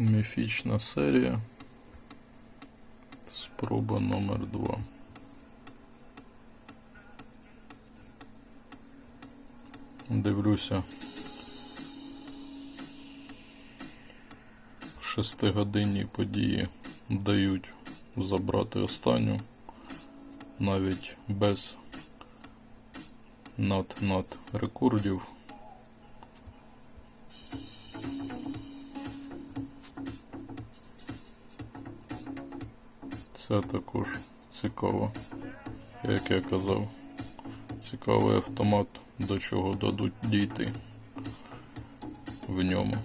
Міфічна серія. Спроба номер 2. Дивлюся. Шестигодинні події дають забрати останню, навіть без над-над рекордів. Це також цікаво. Як я казав, цікавий автомат, до чого дадуть дійти в ньому.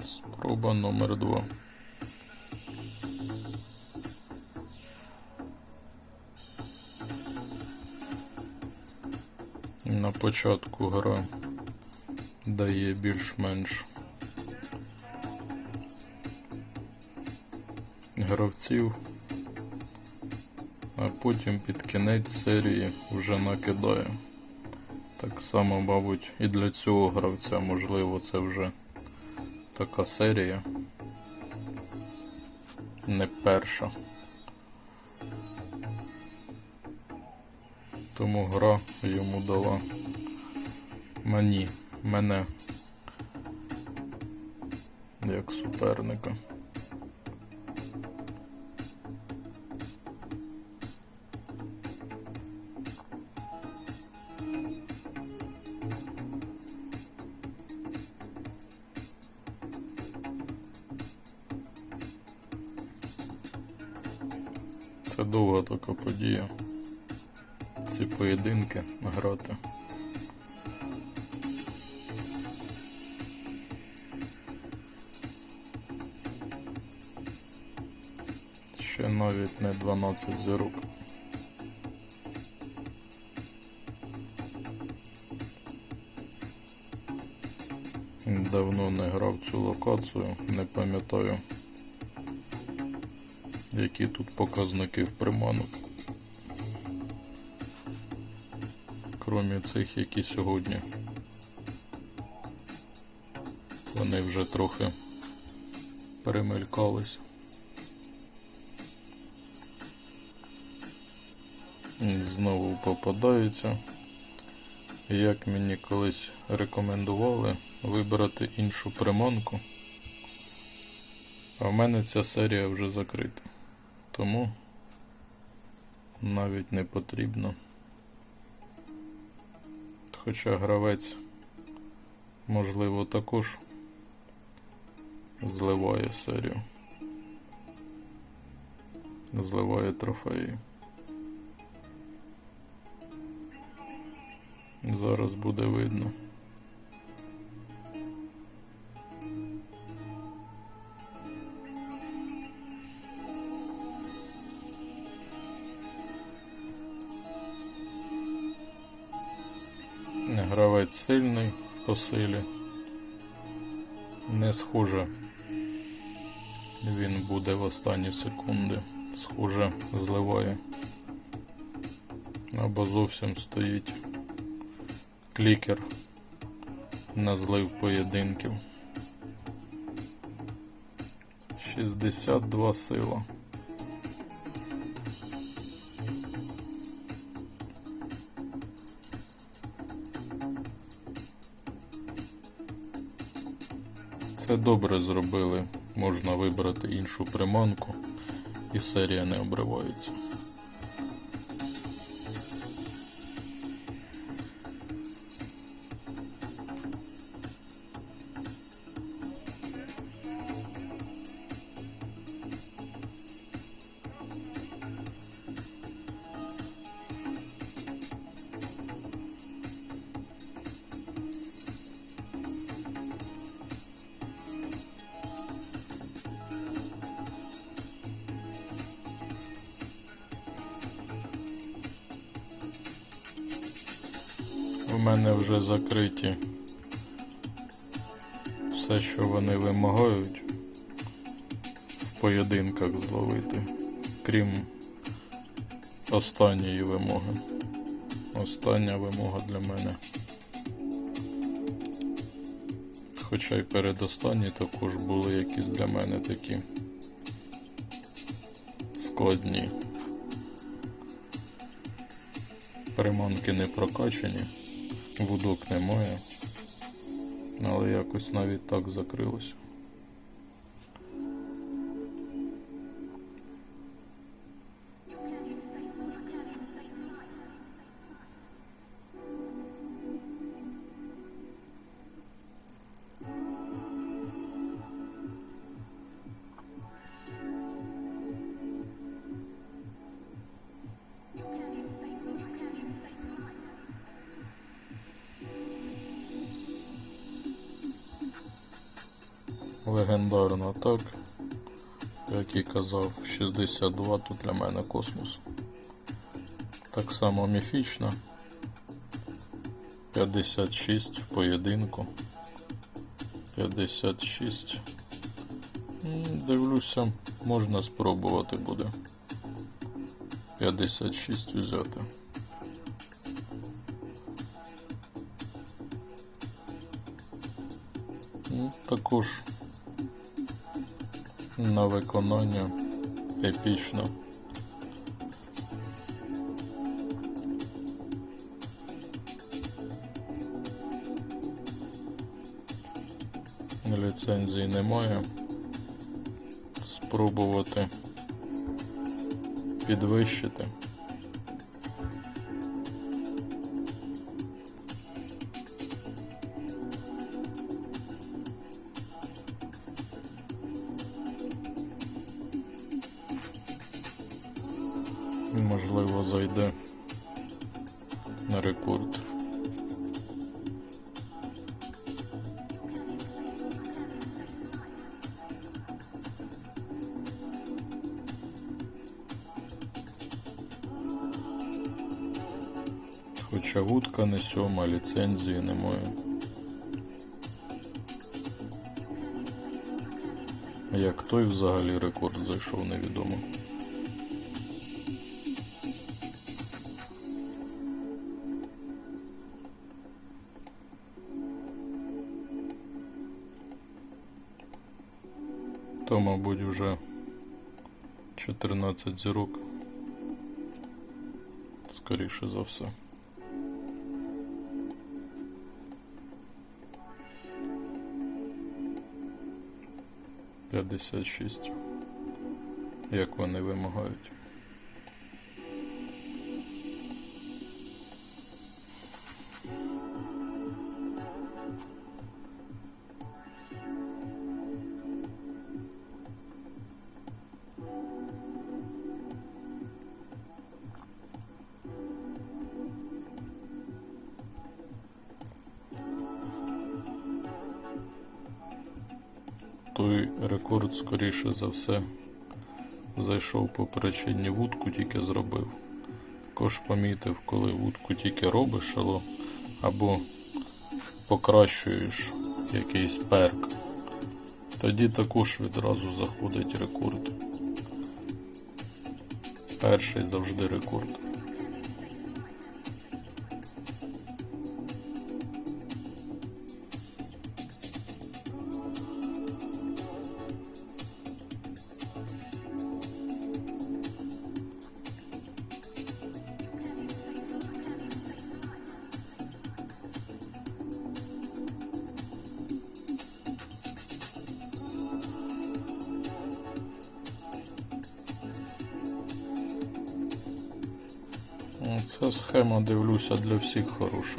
Спроба номер два. На початку гра дає більш-менш гравців, а потім під кінець серії вже накидає. Так само, мабуть, і для цього гравця, можливо, це вже така серія. Не перша. Тому гра йому дала мені, мене як суперника. Поєдинки грати. Ще навіть не 12 зірок. Давно не грав цю локацію, не пам'ятаю, які тут показники в приманок. Кромі цих, які сьогодні. Вони вже трохи перемелькались. Знову попадаються. Як мені колись рекомендували вибрати іншу приманку. А в мене ця серія вже закрита. Тому навіть не потрібно. Хоча гравець, можливо, також зливає серію. Зливає трофеї. Зараз буде видно. Сильний по силі. Не схоже. Він буде в останні секунди. Схоже, зливає. Або зовсім стоїть клікер на злив поєдинків. 62 сила. Це добре зробили. Можна вибрати іншу приманку і серія не обривається. Мене вже закриті все, що вони вимагають в поєдинках зловити, крім останньої вимоги. Остання вимога для мене. Хоча й передостанні також були якісь для мене такі складні. Приманки не прокачані, вудок немає, але якось навіть так закрилося. Легендарно так. Як і казав, 62 тут для мене космос. Так само міфічна. 56 в поєдинку. 56. Дивлюся, можна спробувати буде. 56 взяти. Також на виконання епічно. Ліцензії немає. Спробувати підвищити. Можливо, зайде на рекорд. Хоча вудка не сьома, ліцензії немає. Як той взагалі рекорд зайшов, невідомо. То, мабуть, вже 14 зірок. Скоріше за все. П'ятдесят шість. Як вони вимагають. Той рекорд, скоріше за все, зайшов по причині вудку тільки зробив. Також помітив, коли вудку тільки робиш або покращуєш якийсь перк, тоді також відразу заходить рекорд. Перший завжди рекорд. Ця схема, дивлюся, для всіх хороша.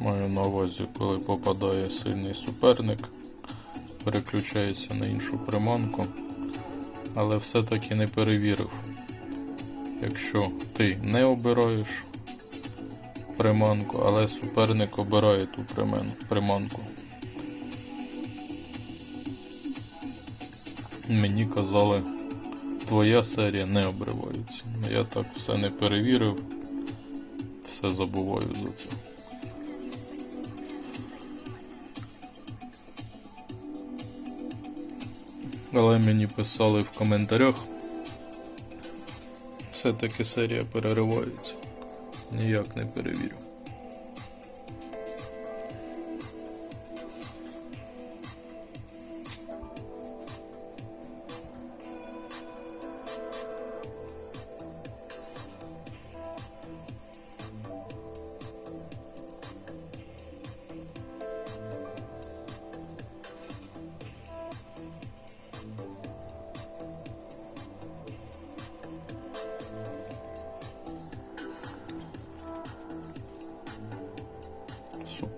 Маю на увазі, коли попадає сильний суперник, переключається на іншу приманку, але все-таки не перевірив. Якщо ти не обираєш приманку, але суперник обирає ту приманку. Мені казали, твоя серія не обривається. Я так все не перевірив, все забуваю за це. Але мені писали в коментарях все-таки серія переривається. Ніяк не перевірю.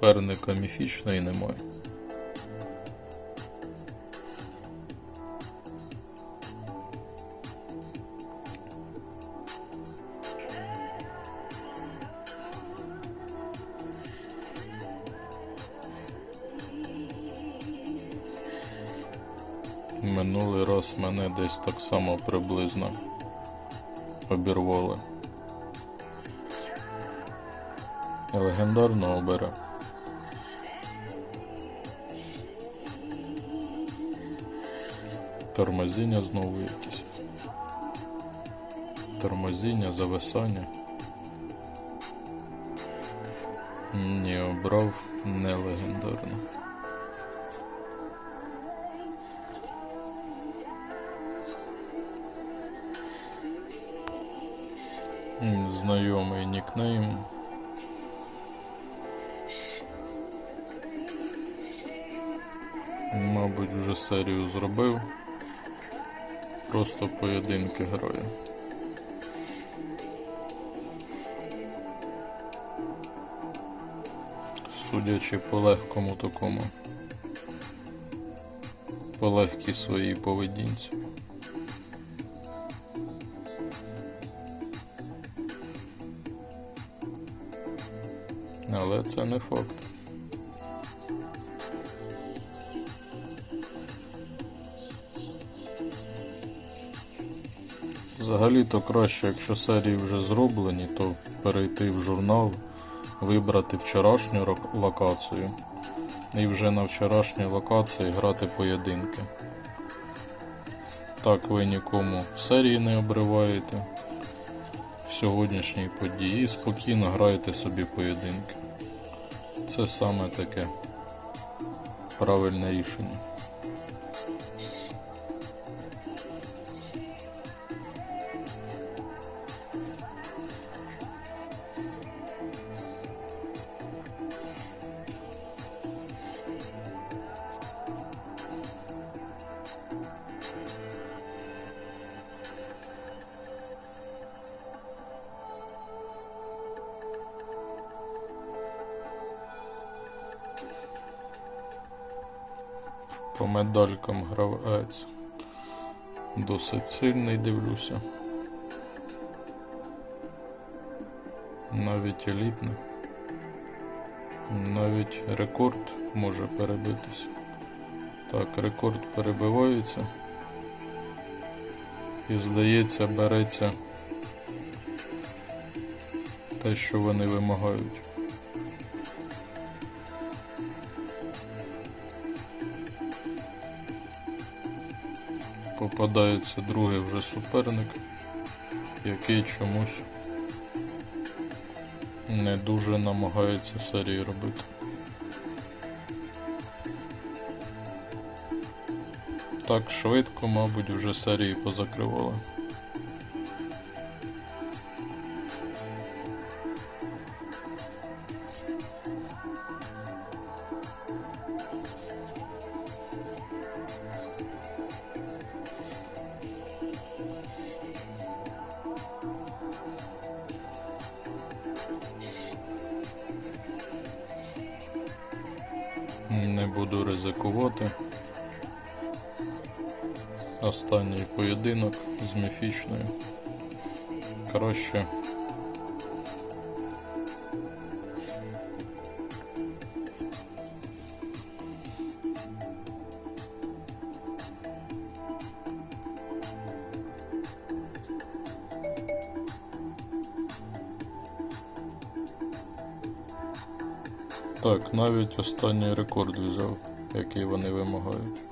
Суперника міфічної немає. Минулий раз мене десь так само приблизно обірвали. Легендарного бере. Тормозіння знову якісь. Тормозіння, зависання. Ні, обрав не легендарно. Знайомий нікнейм. Мабуть, вже серію зробив. Просто поєдинки граю. Судячи по легкому такому. По легкій своїй поведінці. Але це не факт. Взагалі-то краще, якщо серії вже зроблені, то перейти в журнал, вибрати вчорашню локацію і вже на вчорашній локації грати поєдинки. Так ви нікому серії не обриваєте в сьогоднішній події спокійно граєте собі поєдинки. Це саме таке правильне рішення. По медалькам гравець досить сильний дивлюся. Навіть елітний. Навіть рекорд може перебитись. Так, рекорд перебивається. І здається, береться те, що вони вимагають. Попадається другий вже суперник, який чомусь не дуже намагається серії робити. Так швидко, мабуть, вже серії позакривали. Буду ризикувати. Останній поєдинок з міфічною. Краще. Так, навіть останній рекорд взяв, який вони вимагають.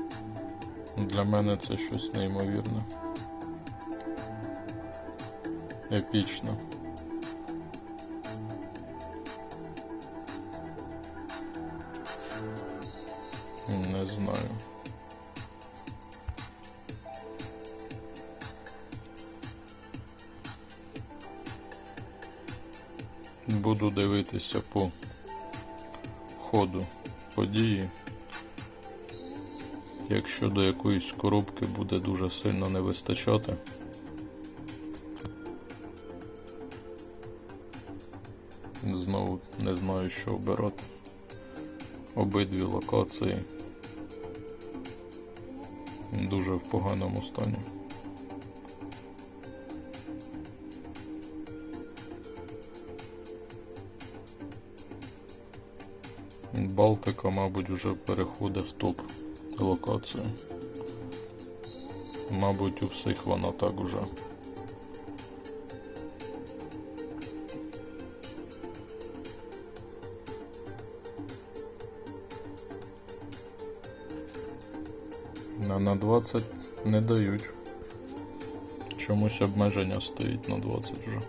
Для мене це щось неймовірне. епічно. Не знаю. Буду дивитися по ходу події. Якщо до якоїсь коробки буде дуже сильно не вистачати, знову не знаю, що обирати. Обидві локації дуже в поганому стані. Балтика, мабуть, вже переходить в топ локацію. Мабуть, у всіх вона так уже. На, на 20 не дають. Чомусь обмеження стоїть на 20 вже.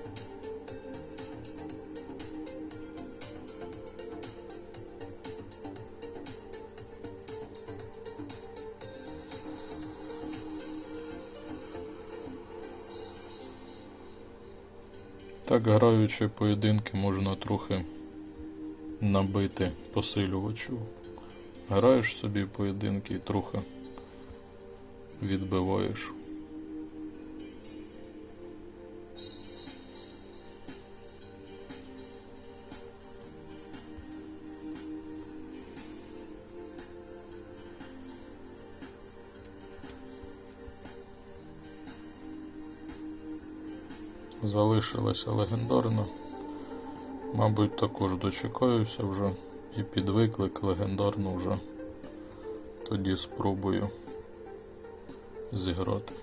Так, граючи поєдинки, можна трохи набити посилювачу. Граєш собі поєдинки і трохи відбиваєш. Залишилася легендарна. Мабуть, також дочекаюся вже і під виклик легендарну вже тоді спробую зіграти.